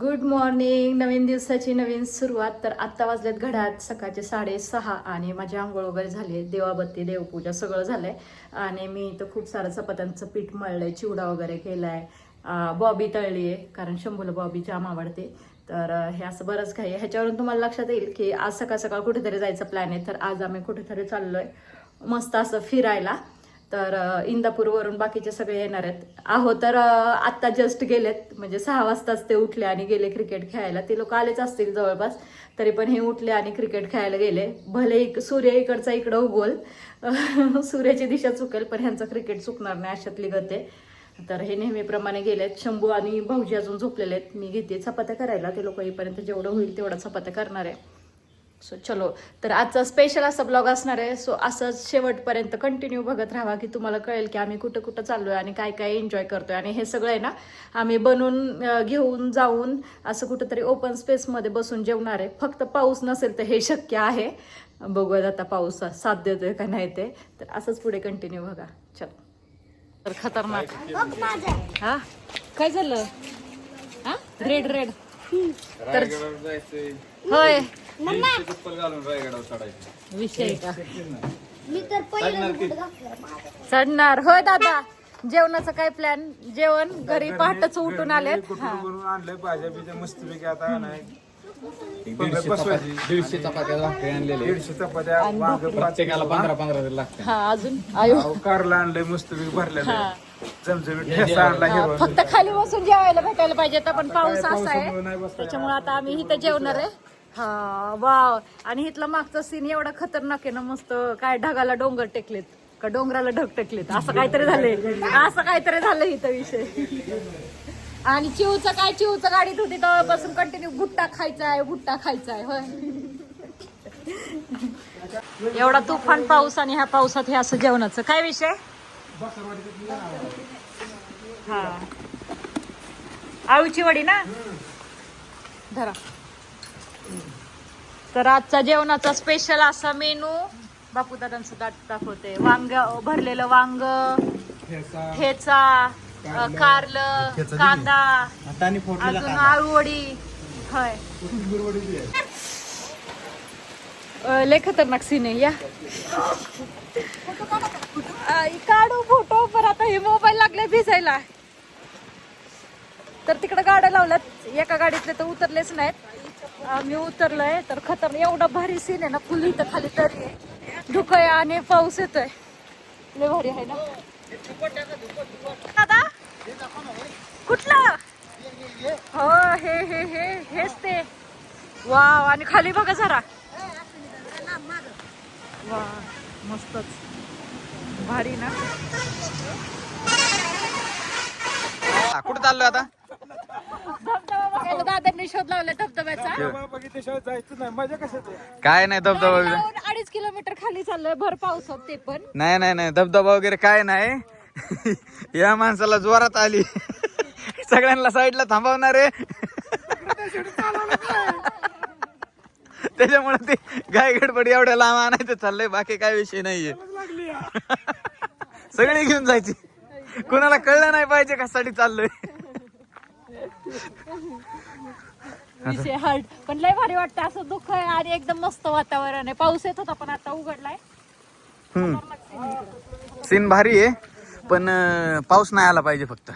Good morning नवीन दिवसाची नवीन सुरुवात. तर आत्ता वाजलेत घड्यात सकाळचे साडेसहा आणि माझी आंघोळ वगैरे झाली आहे देवाबत्ती देवपूजा सगळं झालंय. आणि मी इथं खूप सारं चपात्यांचं पीठ मळलंय चिवडा वगैरे केलाय. आहे बॉबी तळली आहे कारण शंभूला बॉबी जाम आवडते. तर हे असं बरंच काही आहे. ह्याच्यावरून तुम्हाला लक्षात येईल की आज सकाळ सकाळ कुठेतरी जायचं प्लॅन आहे. तर आज आम्ही कुठेतरी चाललोय. मस्त असं फिरायला. तर इंदापूरवरून बाकीचे सगळे येणार आहेत. आहो तर आत्ता जस्ट गेलेत. म्हणजे सहा वाजताच ते उठले आणि गेले क्रिकेट खेळायला. ते लोक आलेच असतील जवळपास. तरी पण हे उठले आणि क्रिकेट खेळायला गेले. भले इक सूर्य इकडचा इकडं उगोल सूर्याची दिशा चुकेल पण ह्यांचं क्रिकेट चुकणार नाही अशातली गते. तर हे नेहमीप्रमाणे गेलेत. शंभू आणि भाऊजी अजून झोपलेले आहेत. मी घेते चपात्या करायला. ते लोक येईपर्यंत जेवढं होईल तेवढा चपात्या करणार आहे. सो चलो. तर आजचा स्पेशल असा ब्लॉग असणार आहे. सो असंच शेवटपर्यंत कंटिन्यू बघत राहा की तुम्हाला कळेल की आम्ही कुठं कुठं चाललोय आणि काय काय एन्जॉय करतोय. आणि हे सगळं आहे ना आम्ही बनवून घेऊन जाऊन असं कुठंतरी ओपन स्पेसमध्ये बसून जेवणार आहे. फक्त पाऊस नसेल तर हे शक्य आहे. बघूयात आता पाऊस साथ देतोय का नाही ते. तर असंच पुढे कंटिन्यू बघा. चलो. तर खतरनाक. हा? काय झालं? हा? रेड रेड तर होय. चप्पल घालून रायगडावर चढायचं. विषय का? मी तर पहिलं बुट घातलं माझं. चढणार. होय दादा. जेवणाचं काय प्लॅन जेवण? घरी पहाटच उठून आले आणलंय? भाज्या बिज्या मस्तपैकी आता नाही दीडशे चपाती दीडशे चपात्या भाकरी आणलेले दीडशे चपात्या वांग पाच प्रत्येकाला पंधरा पंधरा तरी लागते हा अजून आयो. अहो, कारला आणलंय मस्तपैकी भरलेलं हा. जमजमीत ठेसा आणला हा, हिरवा फक्त खाली बसून जेवायला भेटायला पाहिजे तर पण पाऊस असा पावसामुळे नाही आहे बसता त्याच्यामुळे आता आम्ही इथं जेवणार आहे. हा वाव. आणि इथला मागचा सीन एवढा खतरनाक आहे ना मस्त. काय ढगाला डोंगर टेकलेत. का डोंगराला ढग टेकलेत. असं काहीतरी झालंय. असं काहीतरी झालं इथं विषय. आणि चिवचं काय? चिवचं गाडीत होती तेव्हापासून कंटिन्यू भुट्टा खायचा आहे भुट्टा खायचा आहे होय. एवढा तुफान पाऊस आणि ह्या पावसात हे असं जेवणाचं. काय विषय? हा. आळूची वडी ना? धरा. तर आजचा जेवणाचा स्पेशल असा मेनू बापू दादांचं दाट दाखवते. वांग भरलेलं वांग ठेचा. अ, कारलं कांदा अजून आळू वडी होय. अ, लय खतरनाक सीन आहे या. काढू फोटो पण आता हे मोबाईल लागले भिजायला. तर तिकडे गाड्या लावल्यात. एका गाडीतले तर उतरलेच नाहीत. आम्ही उतरलोय तर खतर एवढा भारी सीन आहे ना फुल इथं खाली तरी आहे. धुकं आहे आणि पाऊस येतोय. लय भारी आहे ना. दादा कुठलं? हो हे हे हे हेच ते. वाव आणि खाली बघा जरा. वा मस्तच. भारी ना? कुठं चाललोय आता? धबधबा बघायला दादांनी शोध लावला धबधब्याचा. बघितल्याशिवाय जायचं नाही. मजा कशात काय नाही धबधबा वगैरे. अडीच किलोमीटर खाली चाललोय. भर पावसात ते पण. नाही नाही नाही. धबधबा वगैरे काय नाही. या माणसाला जोरात आली. सगळ्यांना साईडला थांबवणार. आहे त्याच्यामुळे ते गाय गडबड एवढ्या लांब आणायचं चाललंय बाकी काय विषय नाहीये. सगळे घेऊन जायची. कोणाला कळलं नाही पाहिजे कशासाठी चाललोय. विषय हार्ड पण लय भारी वाटतं असं दुःख आहे आणि एकदम मस्त वातावरण आहे. पाऊस येत होता पण आता उघडलाय. सीन भारी आहे. पण अं, पाऊस नाही आला पाहिजे फक्त.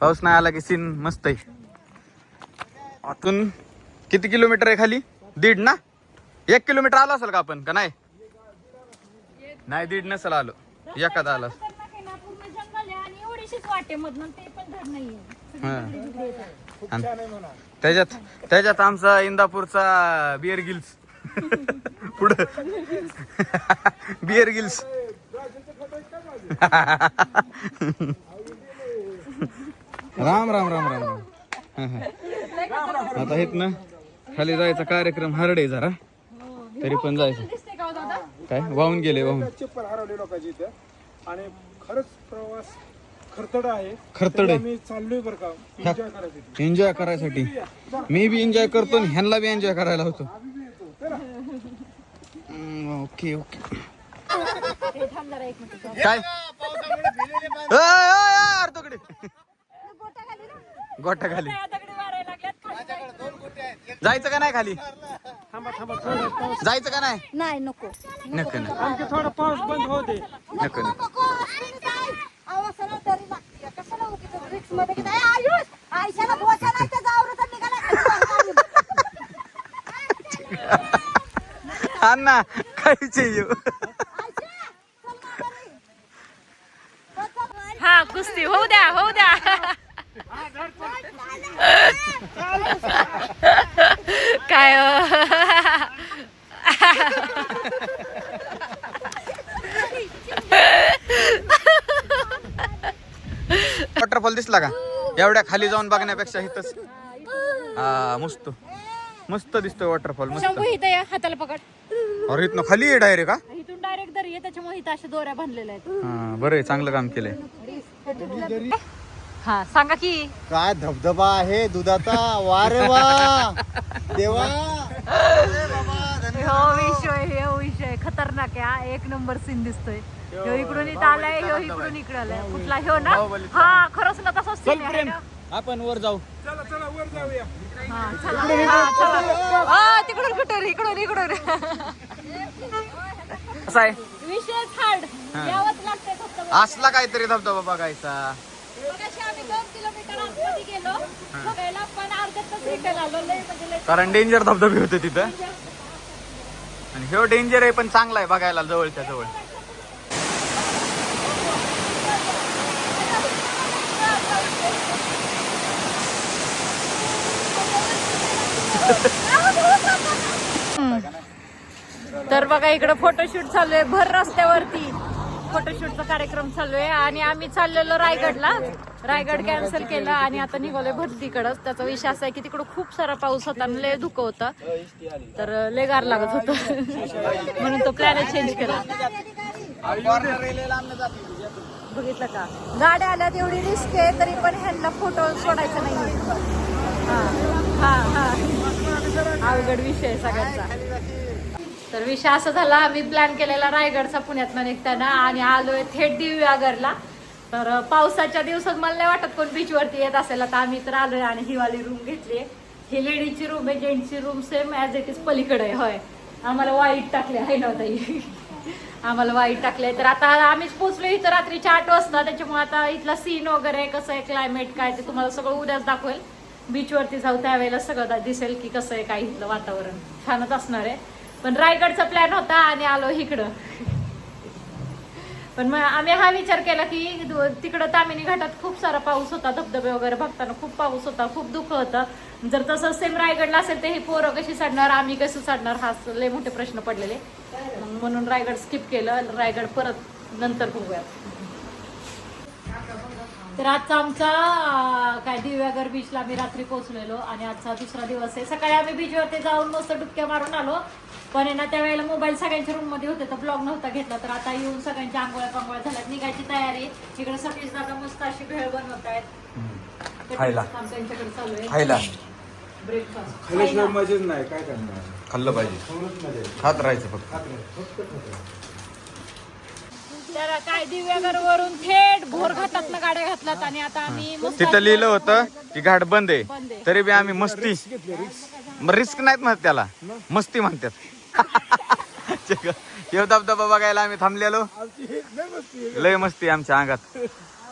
पाऊस नाही. आला की सीन मस्त आहे. आतून किती किलोमीटर आहे खाली? दीड ना? एक किलोमीटर आलो असेल का आपण का नाही? नाही दीड नसेल आलो. एखादा आला असेल. खतरनाक आहे ना, पूर्ण जंगल आहे आणि एवढीशीच वाटे मधून ते पण धड नाहीये. हा. आणि त्याच्यात त्याच्यात आमचा इंदापूरचा बिअर गिल्स पुढं. Beer Grylls Ram Ram Ram Ram Ram. आता हेत ना खाली जायचा कार्यक्रम हरडे जरा. तरी पण जायचं. काय? वाहून गेले वाहून. चप्पल हरवले लोकांची इथे. आणि खरंच प्रवास खरतड आहे. खरतड. आहे. आम्ही चाललोय बरं का. एन्जॉय करायसाठी. एन्जॉय करायसाठी. मी बी एन्जॉय करतो आणि ह्यांना बी एन्जॉय करायला होतो. Okay okay. काय? अर्धकडे गोटा खाली जायचं का नाही खाली? जायचं का नाही? नाही नको. नक्की नाही आणखी थोडा पाऊस बंद होऊ दे. नक्की नाही आयशाला बोचा नाही तर जावरचा निघाला हा ना काहीच येऊ हा कुस्ती. होऊ द्या होऊ द्या. काय अं, वॉटरफॉल दिसला का? एवढ्या खाली जाऊन बघण्यापेक्षा इथंच. हा मस्त. मस्त दिसतोय वॉटरफॉल मस्त. शंभू इथं या हाताला पकड. अरे इथनं खाली आहे डायरेक्ट का इथून डायरेक्ट दरी आहे त्याच्यामुळे इथं अशा दोऱ्या बांधलेल्या आहेत. हा बरं आहे चांगलं काम केलंय. हा सांगा की. काय धबधबा आहे दुधाचा? वा रे वा. देवा. हो विषय हे विषय. खतरनाक आहे हा. एक नंबर सीन दिसतोय. ह्यो इकडून इथं आलाय ह्यो इकडून इकडे आलाय. कुठला? ह्यो ना? हा खरंच ना तसंच सीन आहे ना? आपण वर जाऊ. चला चला वर जाऊया. हा, चला. हा, चला. हा, तिकडून कुठं इकडून इकडून. कसं आहे. विषयच हार्ड यावंच लागतंय फक्त असला काहीतरी धबधबा बघायचा. मगाशी आम्ही दोन किलोमीटर आतमध्ये गेलो. बघायला पण अर्ध्यात तास रिटर्न आलो. लय म्हणजे लय कारण डेंजर धबधबे होते तिथं. आणि ह्यो डेंजर आहे पण चांगला आहे बघायला जवळच्या जवळ. तर बघा इकडे फोटोशूट चालू आहे. भर रस्त्यावरती फोटोशूटचा कार्यक्रम चालू आहे. आणि आम्ही चाललेलो रायगडला. रायगड कॅन्सल केलं आणि आता निघालोय भरतीकडच. त्याचा विषय असा आहे की तिकडं खूप सारा पाऊस होता आणि लय धुकं होता. तर लय गार लागत होतं. म्हणून तो प्लॅन चेंज केला. बघितलं का? गाड्या आल्यात एवढी रिस्क आहे तरी पण ह्यांना फोटो सोडायचा नाही हा. हा हा. अवघड विषय आहे सगळ्यांचा. तर विषय असा झाला आम्ही प्लॅन केलेला रायगडचा पुण्यातनं निघताना आणि आलोय थेट दिव्यागरला. तर पावसाच्या दिवसात मला नाही वाटत कोण बीचवरती येत असेल. तर आम्ही तर आलोय आणि हिवाली रूम घेतली ही लेडीची रूम आहे जेंट्सची room same as it is पलीकडे आहे. होय. आम्हाला वाईट टाकले आहे ना ताई. आम्हाला वाईट टाकले तर आता आम्हीच पोचलो इथं रात्रीच्या आठ वाजता. त्याच्यामुळे आता इथला सीन वगैरे कसं आहे क्लायमेट काय ते तुम्हाला सगळं उद्याच दाखवेल. बीचवरती जाऊ त्यावेळेला सगळं दिसेल की कसं आहे काय इथलं वातावरण. छानच असणार आहे. पण रायगडचा प्लॅन होता आणि आलो इकडं. पण मग आम्ही हा विचार केला की तिकडं तामिनी घाटात खूप सारा पाऊस होता धबधबे वगैरे बघताना खूप पाऊस होता खूप दुःख होतं. जर तसं सेम रायगडला असेल तर ही पोरं कशी चढणार आम्ही कसं चढणार हा लय मोठे प्रश्न पडलेले. म्हणून रायगड स्किप केलं रायगड परत नंतर बघूयात. तर आजचा आमचा काय दिव्यागर बीचला आम्ही रात्री पोहोचलेलो आणि आजचा दुसरा दिवस आहे. सकाळी आम्ही बीचवरती जाऊन मस्त डुबक्या मारून आलो. पण आहे ना त्यावेळेला मोबाईल सगळ्यांच्या रूममध्ये होते तर ब्लॉग नव्हता घेतला. तर आता येऊन सगळ्यांच्या आंघोळ्या पांघोळ्या झाल्यात निघायची तयारी. इकडे सतीश दादा मस्त अशी भेळ बनवत आहेत. खायला. त्यांच्याकडे चालू आहे. खायला. ब्रेकफास्ट खाल्याशिवाय मजेच नाही काय करणार? खाल्लं पाहिजे. खात राहायचं फक्त. तर काय दिव्यागर वरून थेट भोर घाटात गाड्या घातल्यात आणि आता आम्ही मस्त तिथं लिहिलं होतं की घाट बंद बंद आहे. आहे. तरी बी आम्ही मस्ती. रिस्क नाहीत म्हणत त्याला. मस्ती म्हणतात. येऊ धबधबा बघायला आम्ही थांबलेलो. लय मस्ती आमच्या अंगात.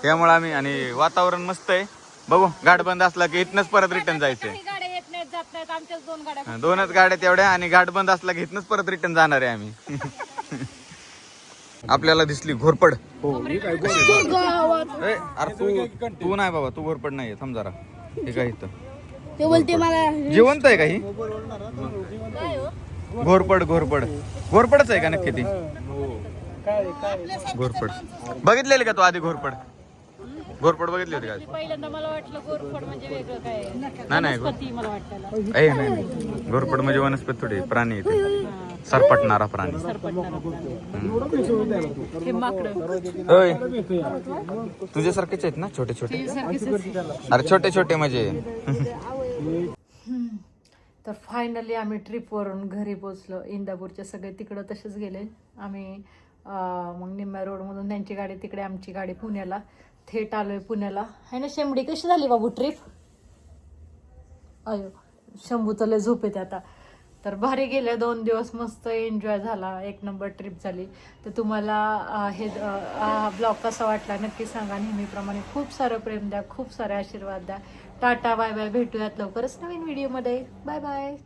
त्यामुळे आम्ही आणि वातावरण मस्त आहे. बघू घाट बंद असला की इथनच परत रिटर्न जायचंय. काही गाड्या येत नाहीत जात नाहीत. आमच्याच दोन गाड्या दोनच गाड्या तेवढ्या आणि घाट बंद असला की इथनच परत रिटर्न जाणार आहे आम्ही. आपल्याला दिसली घोरपड. हो मी काय गोष्ट ए, अरे तू तू नाही बाबा तू घोरपड नाहीये थांब जरा. हे काय इथं? ते बोलते मला. जिवंत आहे का ही? घोरपड घोरपड. घोरपडच आहे का नक्की ती? काय काय घोरपड. बघितलेली का तू आधी घोरपड? घोरपड बघितली होती पहिल्यांदा मला वाटलं म्हणजे वेगळं काय नाही नाही घोर- पती मला वाटलं ए, नाही नाही. घोरपड म्हणजे वनस्पती थोडी प्राणी येते सरपटणारा प्राणी. हे माकडं. होय. तुझ्यासारखेच आहेत ना छोटे छोटे? अरे छोटे छोटे म्हणजे. तर फायनली आम्ही ट्रिपवरून घरी पोचलो इंदापूरचे सगळे तिकडं तसेच गेले. आम्ही मग निम्म्या रोडमधून त्यांची गाडी तिकडे आमची गाडी पुण्याला. थेट आलोय पुण्याला. आहे ना शेंबडी कशी झाली बाबू ट्रिप अयो शंभूचं लय झोप येते आता. तर भारी गेले दोन दिवस मस्त एन्जॉय झाला. एक नंबर ट्रिप झाली. तर तुम्हाला हे ब्लॉग कसा वाटला नक्की सांगा. नेहमीप्रमाणे खूप सारं प्रेम द्या खूप सारे आशीर्वाद द्या. Tata bye bye. भेटूयात लवकरच नवीन व्हिडिओमध्ये बाय बाय